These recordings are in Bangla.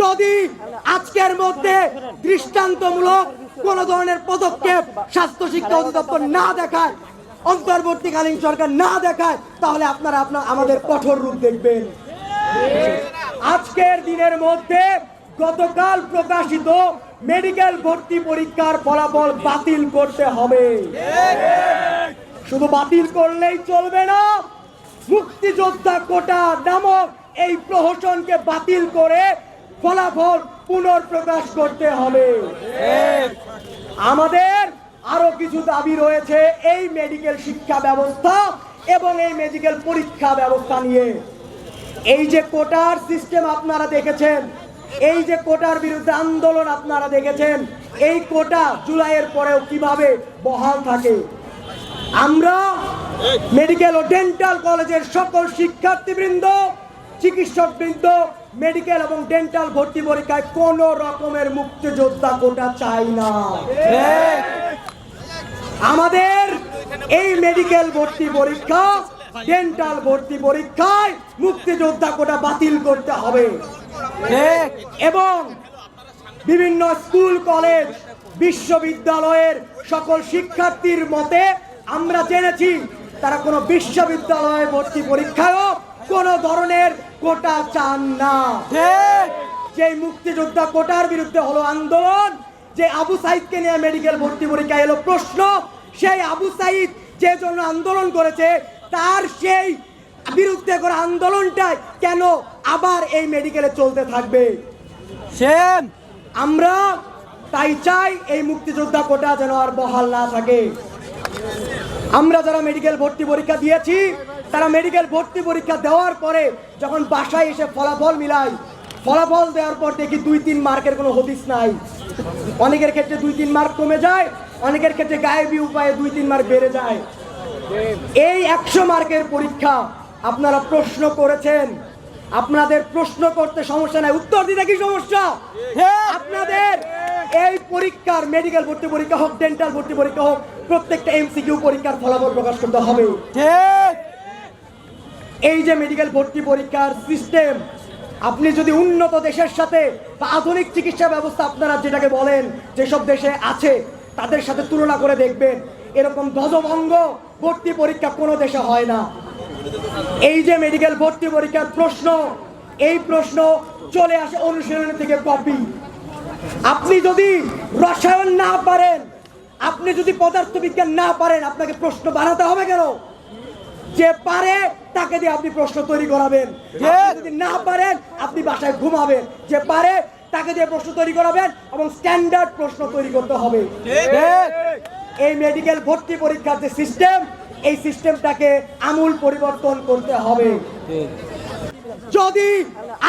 যদি আজকের মধ্যে দৃষ্টান্তমূলক কোন ধরনের পদক্ষেপ স্বাস্থ্য শিক্ষা অধিদপ্তর না দেখায়, অন্তর্বর্তীকালীন সরকার না দেখায়, তাহলে আপনারা আপনার, আমাদের কঠোর রূপ দেখবেন। আজকের দিনের মধ্যে গতকাল প্রকাশিত মেডিকেল ভর্তি পরীক্ষার ফলাফল বাতিল করতে হবে। শুধু বাতিল করলেই চলবে না, মুক্তিযোদ্ধা কোটা নামক এই প্রহসনকে বাতিল করে ফলাফল পুনর্প্রকাশ করতে হবে। আমাদের আরও কিছু দাবি রয়েছে এই মেডিকেল শিক্ষা ব্যবস্থা এবং এই মেডিকেল পরীক্ষা ব্যবস্থা নিয়ে। এই যে কোটার সিস্টেম আপনারা দেখেছেন এই যে কোটার বিরুদ্ধে আন্দোলন আপনারা দেখেছেন এই কোটা জুলাইয়ের পরেও কীভাবে বহাল থাকে? আমরা মেডিকেল ও ডেন্টাল কলেজের সকল শিক্ষার্থীবৃন্দ চিকিৎসকবৃন্দ মেডিকেল এবং ডেন্টাল ভর্তি পরীক্ষায় কোন রকমের মুক্তিযোদ্ধা কোটা চাই না। আমাদের এই মেডিকেল ভর্তি পরীক্ষা, ডেন্টাল ভর্তি পরীক্ষায় মুক্তিযোদ্ধা কোটা বাতিল করতে হবে। এবং বিভিন্ন স্কুল, কলেজ, বিশ্ববিদ্যালয়ের সকল শিক্ষার্থীর মতে আমরা জেনেছি, তারা কোনো বিশ্ববিদ্যালয়ে ভর্তি পরীক্ষায়ও কোনো ধরনের কোটা চান না। যে মুক্তিযোদ্ধা কোটার বিরুদ্ধে হলো আন্দোলন যে আবু সাইদকে নিয়ে মেডিকেল ভর্তি পরীক্ষা এলো প্রশ্ন সেই আবু সাইদ যে জন্য আন্দোলন করেছে তার সেই বিরুদ্ধে করা আন্দোলনটাই কেন আবার এই মেডিকেলে চলতে থাকবে? সেম। আমরা তাই চাই এই মুক্তিযোদ্ধা কোটা যেন আর বহাল না থাকে। আমরা যারা মেডিকেল ভর্তি পরীক্ষা দিয়েছি তারা মেডিকেল ভর্তি পরীক্ষা দেওয়ার পরে যখন বাসায় এসে ফলাফল মিলাই ফলাফল দেওয়ার পর দেখি দুই তিন মার্কের কোনো হদিস নাই। অনেকের ক্ষেত্রে দুই তিন মার্ক কমে যায়, অনেকের ক্ষেত্রে গায়েবী উপায়ে দুই তিন মার্ক বেড়ে যায়। এই একশো মার্কের পরীক্ষা আপনারা প্রশ্ন করেছেন। আপনাদের প্রশ্ন করতে সমস্যা নাই। উত্তর দিতে কি সমস্যা? আপনাদের এই পরীক্ষার মেডিকেল ভর্তি পরীক্ষা হোক ডেন্টাল ভর্তি পরীক্ষা হোক, প্রত্যেকটা এমসিকিউ পরীক্ষার ফলাফল প্রকাশ করতে হবে। ঠিক এই যে মেডিকেল ভর্তি পরীক্ষার সিস্টেম আপনি যদি উন্নত দেশের সাথে বা আধুনিক চিকিৎসা ব্যবস্থা আপনারা যেটাকে বলেন, যেসব দেশে আছে, তাদের সাথে তুলনা করে দেখবেন, এরকম ধ্বজভঙ্গ ভর্তি পরীক্ষা কোনো দেশে হয় না। এই যে মেডিকেল ভর্তি পরীক্ষার প্রশ্ন, এই প্রশ্ন চলে আসে অনুশীলনী থেকে কপি আপনি যদি রসায়ন না পারেন, আপনি যদি পদার্থবিজ্ঞান না পারেন, আপনাকে প্রশ্ন বানাতে হবে কেন? যে পারে তাকে দিয়ে আপনি প্রশ্ন তৈরি করাবেন। যদি না পারেন আপনি বাসায় ঘুমাবেন। যে পারে তাকে দিয়ে প্রশ্ন তৈরি করাবেন এবং স্ট্যান্ডার্ড প্রশ্ন তৈরি করতে হবে। এই মেডিকেল ভর্তি পরীক্ষার যে সিস্টেম এই সিস্টেমটাকে আমূল পরিবর্তন করতে হবে। যদি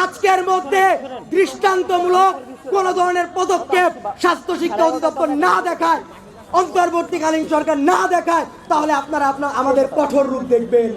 আজকের মধ্যে দৃষ্টান্তমূলক কোন ধরনের পদক্ষেপ স্বাস্থ্য শিক্ষা অধিদপ্তর না দেখায় অন্তর্বর্তীকালীন সরকার না দেখায় তাহলে আপনারা আপনার আমাদের কঠোর রূপ দেখবেন।